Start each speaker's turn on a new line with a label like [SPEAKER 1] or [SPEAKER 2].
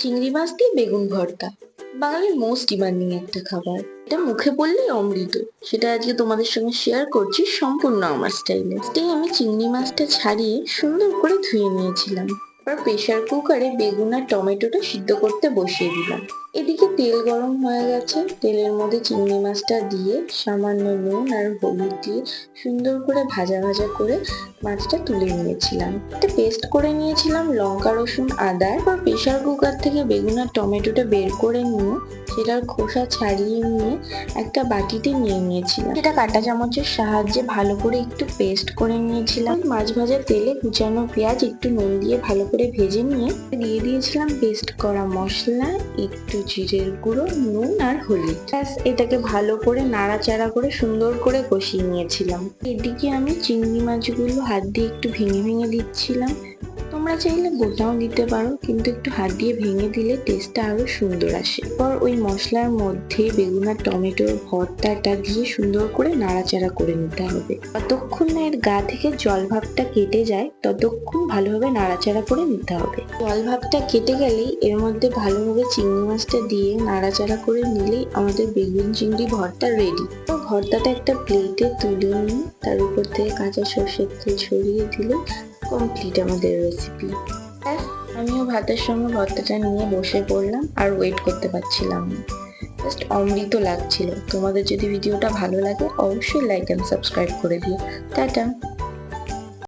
[SPEAKER 1] চিংড়ি মাছ দিয়ে বেগুন ভর্তা। বাঙালির মোস্ট ডিমান্ডিং একটা খাবার। এটা মুখে বললে অমৃত। সেটা আজকে তোমাদের সঙ্গে শেয়ার করছি সম্পূর্ণ আমার স্টাইলে তাই আমি চিংড়ি মাছটা ছাড়িয়ে সুন্দর করে ধুয়ে নিয়েছিলাম। এবার প্রেশার কুকারে বেগুন আর টমেটোটা সিদ্ধ করতে বসিয়ে দিলাম। এদিকে তেল গরম হয়ে গেছে। তেলের মধ্যে চিংড়ি মাছটা দিয়ে সামান্য নুন আর হলুদ দিয়ে সুন্দর করে ভাজা ভাজা করে মাছটা তুলে নিয়েছিলাম। একটা পেস্ট করে নিয়েছিলাম লঙ্কা, রসুন, আদা। এরপর প্রেশার কুকার থেকে বেগুন আর টমেটোটা বের করে নিয়ে সেটার খোসা ছাড়িয়ে নিয়ে একটা বাটিতে নিয়ে নিয়েছিলাম। সেটা কাটা চামচের সাহায্যে ভালো করে একটু পেস্ট করে নিয়েছিলাম। মাছ ভাজা তেলে কুচানো পেঁয়াজ, একটু নুন দিয়ে ভালো করে ভেজে নিয়ে দিয়ে দিয়েছিলাম পেস্ট করা মশলা। একটু জিরের গুঁড়ো, নুন আর হলুদ। ব্যাস, এটাকে ভালো করে নাড়াচাড়া করে সুন্দর করে কষিয়ে নিয়েছিলাম। এদিকে আমি চিংড়ি মাছগুলো হাত দিয়ে একটু ভেঙে ভেঙে দিচ্ছিলাম। তোমরা চাইলে গোটাও দিতে পারো, কিন্তু একটু হাত দিয়ে ভেঙে দিলে টেস্টটা আরও সুন্দর আসে। এরপর ওই মশলার মধ্যে বেগুন আর টমেটোর ভর্তাটা দিয়ে সুন্দর করে নাড়াচাড়া করে নিতে হবে। যতক্ষণ না এর গা থেকে জল ভাবটা কেটে যায়, ততক্ষণ ভালোভাবে নাড়াচাড়া করে নিতে হবে। জল ভাবটা কেটে গেলেই এর মধ্যে ভালোভাবে চিংড়ি মাছটা দিয়ে নাড়াচাড়া করে নিলেই আমাদের বেগুন, চিংড়ি ভর্তা রেডি তো ভর্তাটা একটা প্লেটে তুলে নিয়ে তার উপর থেকে কাঁচা সর্ষের তেল ছড়িয়ে দিলে কমপ্লিট আমাদের রেসিপি আমিও ভাতের সঙ্গে ভর্তাটা নিয়ে বসে পড়লাম আর ওয়েট করতে পারছিলাম না। জাস্ট অমৃত লাগছিল। তোমাদের যদি ভিডিওটা ভালো লাগে, অবশ্যই লাইক অ্যান্ড সাবস্ক্রাইব করে দিও। টাটা!